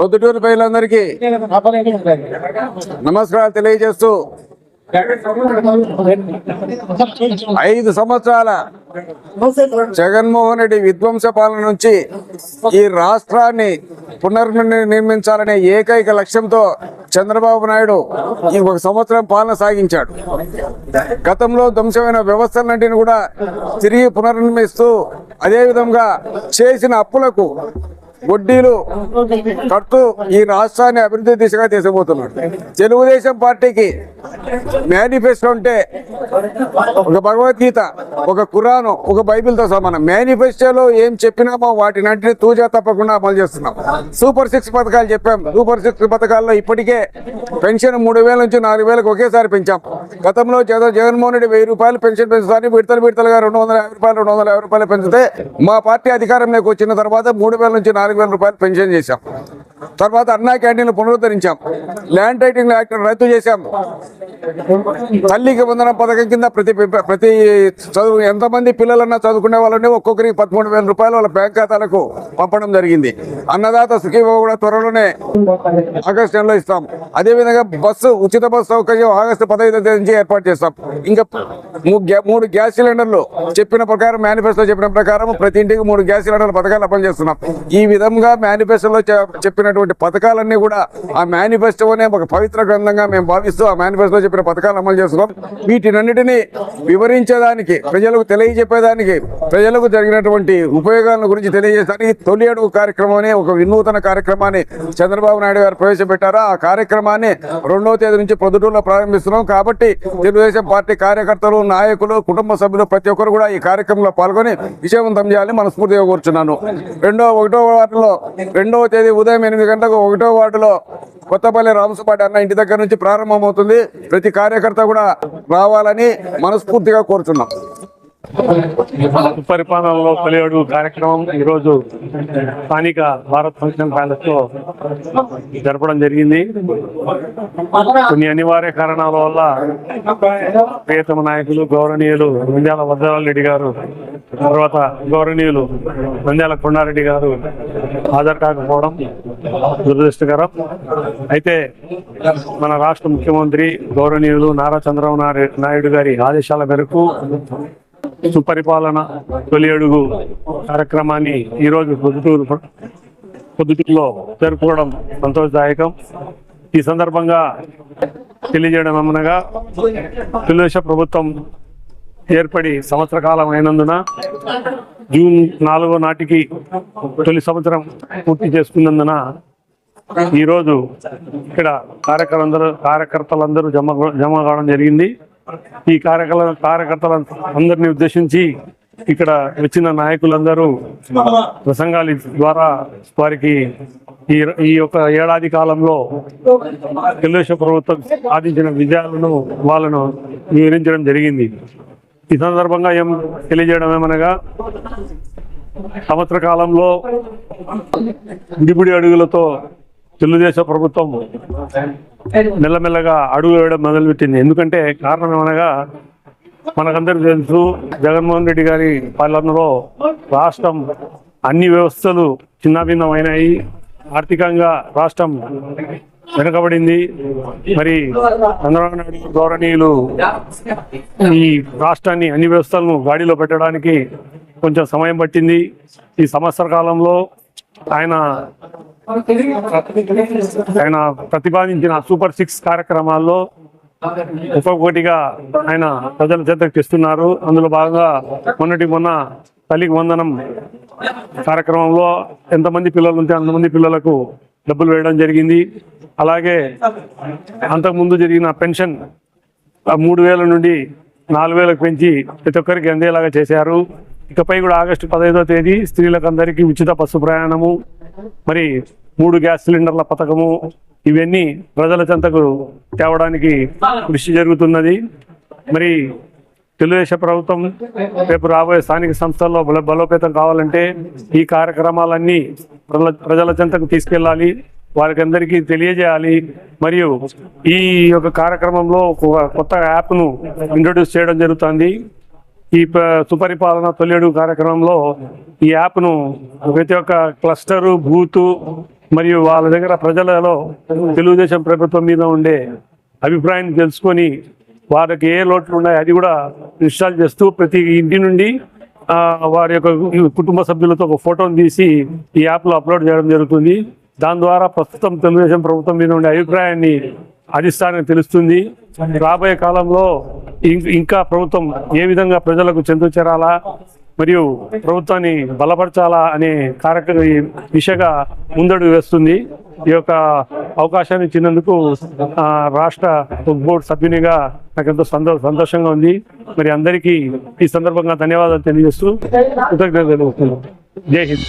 పొద్దుటూరు ప్రజలందరికీ నమస్కారాలు తెలియజేస్తూ ఐదు సంవత్సరాల జగన్మోహన్ రెడ్డి విధ్వంస పాలన నుంచి ఈ రాష్ట్రాన్ని పునర్నిర్మించాలనే ఏకైక లక్ష్యంతో చంద్రబాబు నాయుడు ఈ ఒక సంవత్సరం పాలన సాగించాడు. గతంలో ధ్వంసమైన వ్యవస్థలన్నింటిని కూడా తిరిగి పునర్నిర్మిస్తూ అదేవిధంగా చేసిన అప్పులకు వడ్డీలు కడుతూ ఈ రాష్ట్రాన్ని అభివృద్ధి దిశగా తీసుకుపోతున్నాడు. తెలుగుదేశం పార్టీకి మేనిఫెస్టో ఉంటే ఒక భగవద్గీత ఒక కురాను ఒక బైబిల్తో సమానం. మేనిఫెస్టోలో ఏం చెప్పినామో వాటిని అంటే తూజా తప్పకుండా అమలు చేస్తున్నాం. సూపర్ సిక్స్ పథకాలు చెప్పాం. సూపర్ సిక్స్ పథకాల్లో ఇప్పటికే పెన్షన్ మూడు వేల నుంచి నాలుగు వేలకు ఒకేసారి పెంచాం. గతంలో జగన్మోహన్ రెడ్డి వెయ్యి రూపాయలు పెన్షన్ పెంచుతారని విడతలు విడతలుగా రెండు వందల యాభై రూపాయలు రెండు వందల యాభై రూపాయలు పెంచితే మా పార్టీ అధికారంలోకి వచ్చిన తర్వాత మూడు వేల నుంచి నాలుగు వేల రూపాయలు పెన్షన్ చేశాం. తర్వాత అన్నా క్యాంటీన్లు పునరుద్ధరించాం. ల్యాండ్ టైటింగ్ యాక్ట్ రద్దు చేశాం. తల్లికి వందన పథకం కింద ప్రతి ప్రతి చదువు ఎంతమంది పిల్లలన్నా చదువుకునే వాళ్ళని ఒక్కొక్కరికి పదమూడు వేల రూపాయలు వాళ్ళ బ్యాంక్ ఖాతాలకు పంపడం జరిగింది. అన్నదాత సుఖీవ కూడా త్వరలోనే ఆగస్టు నెలలో ఇస్తాం. అదేవిధంగా బస్సు ఉచిత బస్సు సౌకర్యం ఆగస్టు పదహైదు తేదీ నుంచి ఏర్పాటు చేస్తాం. ఇంకా గ్యా- మూడు గ్యాస్ సిలిండర్లు చెప్పిన ప్రకారం మేనిఫెస్టో చెప్పిన ప్రకారం ప్రతి ఇంటికి మూడు గ్యాస్ సిలిండర్ల పథకాలు అమలు చేస్తున్నాం. ఈ విధంగా మేనిఫెస్టోలో చెప్పిన చెప్పినటువంటి పథకాలన్నీ కూడా ఆ మేనిఫెస్టోనే ఒక పవిత్ర గ్రంథంగా మేము భావిస్తూ ఆ మేనిఫెస్టో చెప్పిన పథకాలు అమలు చేస్తున్నాం. వీటినన్నిటినీ వివరించేదానికి ప్రజలకు తెలియజెప్పేదానికి ప్రజలకు జరిగినటువంటి ఉపయోగాల గురించి తెలియజేయడానికి తొలి అడుగు కార్యక్రమం అనే ఒక వినూతన కార్యక్రమాన్ని చంద్రబాబు నాయుడు గారు ప్రవేశపెట్టారు. ఆ కార్యక్రమాన్ని రెండవ తేదీ నుంచి పొద్దుటూరులో ప్రారంభిస్తున్నాం. కాబట్టి తెలుగుదేశం పార్టీ కార్యకర్తలు నాయకులు కుటుంబ సభ్యులు ప్రతి ఒక్కరు కూడా ఈ కార్యక్రమంలో పాల్గొని విజయవంతం చేయాలని మనస్ఫూర్తిగా కోరుచున్నాను. రెండో ఒకటో వారంలో రెండవ తేదీ ఉదయం ఎనిమిది గంటలకు ఒకటో వార్డులో కొత్తపల్లి రామసుపాటి అన్న ఇంటి దగ్గర నుంచి ప్రారంభమవుతుంది. ప్రతి కార్యకర్త కూడా రావాలని మనస్ఫూర్తిగా కోరుచున్నాం. పరిపాలనలో తొలి అడుగు కార్యక్రమం ఈరోజు స్థానిక భారత్ ఫంక్షన్ ప్యాలెస్లో జరపడం జరిగింది. కొన్ని అనివార్య కారణాల వల్ల ప్రియతమ నాయకులు గౌరవనీయులు నంద్యాల వజ్రాలరెడ్డి గారు తర్వాత గౌరవనీయులు నంద్యాల కొండారెడ్డి గారు హాజరు కాకపోవడం దురదృష్టకరం. అయితే మన రాష్ట్ర ముఖ్యమంత్రి గౌరవనీయులు నారా చంద్రబాబు నాయుడు- నాయుడు గారి ఆదేశాల మేరకు సుపరిపాలన తొలి అడుగు కార్యక్రమాన్ని ఈరోజు పొద్దుటూరు పొద్దుటూరులో జరుపుకోవడం సంతోషదాయకం. ఈ సందర్భంగా తెలియజేయడం ఏమనగా తెలుగుదేశం ప్రభుత్వం ఏర్పడి సంవత్సర కాలం అయినందున జూన్ నాలుగో నాటికి తొలి సంవత్సరం పూర్తి చేసుకున్నందున ఈరోజు ఇక్కడ కార్యకర్తలందరూ కార్యకర్తలందరూ జమ జమ కావడం జరిగింది. ఈ కార్యకర్త కార్యకర్తల అందరినీ ఉద్దేశించి ఇక్కడ వచ్చిన నాయకులందరూ ప్రసంగాల ద్వారా వారికి ఈ ఈ యొక్క ఏడాది కాలంలో తెలుగుదేశం ప్రభుత్వం సాధించిన విజయాలను వాళ్ళను వివరించడం జరిగింది. ఈ సందర్భంగా ఏం తెలియజేయడం ఏమనగా సంవత్సర కాలంలో ఇడిబుడి అడుగులతో తెలుగుదేశం ప్రభుత్వం మెల్లమెల్లగా అడుగు వేయడం మొదలుపెట్టింది. ఎందుకంటే కారణం ఏమనగా మనకందరికీ తెలుసు జగన్మోహన్ రెడ్డి గారి పాలనలో రాష్ట్రం అన్ని వ్యవస్థలు చిన్నాభిన్నమైనాయి ఆర్థికంగా రాష్ట్రం వెనుకబడింది. మరి చంద్రబాబు నాయుడు గౌరవనీయులు ఈ రాష్ట్రాన్ని అన్ని వ్యవస్థలను గాడిలో పెట్టడానికి కొంచెం సమయం పట్టింది. ఈ సంవత్సర కాలంలో ఆయన ఆయన ప్రతిపాదించిన సూపర్ సిక్స్ కార్యక్రమాల్లో ఒక్కొక్కటిగా ఆయన ప్రజల చేతకు తెస్తున్నారు అందులో భాగంగా మొన్నటి మొన్న తల్లికి వందనం కార్యక్రమంలో ఎంతమంది పిల్లలు ఉంటే అంతమంది పిల్లలకు డబ్బులు వేయడం జరిగింది. అలాగే అంతకుముందు జరిగిన పెన్షన్ మూడు వేల నుండి నాలుగు వేలకు పెంచి ప్రతి ఒక్కరికి అందేలాగా చేశారు. ఇకపై కూడా ఆగస్టు పదహైదో తేదీ స్త్రీలకు అందరికీ ఉచిత బస్సు ప్రయాణము. మరి మూడు గ్యాస్ సిలిండర్ల పథకము ఇవన్నీ ప్రజల చెంతకు తేవడానికి కృషి జరుగుతున్నది. మరి తెలుగుదేశం ప్రభుత్వం రేపు రాబోయే స్థానిక సంస్థల్లో బల బలోపేతం కావాలంటే ఈ కార్యక్రమాలన్నీ ప్రజల ప్రజల చెంతకు తీసుకెళ్ళాలి. వారికి అందరికీ తెలియజేయాలి. మరియు ఈ యొక్క కార్యక్రమంలో కొత్త యాప్ను ఇంట్రొడ్యూస్ చేయడం జరుగుతుంది. ఈ ప- సుపరిపాలన తొలిడు కార్యక్రమంలో ఈ యాప్ను ప్రతి ఒక్క క్లస్టరు బూతు మరియు వాళ్ళ దగ్గర ప్రజలలో తెలుగుదేశం ప్రభుత్వం మీద ఉండే అభిప్రాయాన్ని తెలుసుకొని వారికి ఏ లోట్లు ఉన్నాయి అది కూడా ఇన్స్టాల్ చేస్తూ ప్రతి ఇంటి నుండి వారి యొక్క కుటుంబ సభ్యులతో ఒక ఫోటోను తీసి ఈ యాప్లో అప్లోడ్ చేయడం జరుగుతుంది. దాని ద్వారా ప్రస్తుతం తెలుగుదేశం ప్రభుత్వం మీద ఉండే అభిప్రాయాన్ని అధిష్టానం తెలుస్తుంది. రాబోయే కాలంలో ఇంకా ప్రభుత్వం ఏ విధంగా ప్రజలకు చెందుచేరాలా మరియు ప్రభుత్వాన్ని బలపరచాలా అనే కార్యక్రమ దిశగా ముందడుగు వేస్తుంది. ఈ యొక్క అవకాశాన్ని ఇచ్చినందుకు రాష్ట్ర బోర్డు సభ్యునిగా నాకు ఎంతో సంతో సంతోషంగా ఉంది. మరి అందరికీ ఈ సందర్భంగా ధన్యవాదాలు తెలియజేస్తూ కృతజ్ఞతలు జై హింద్.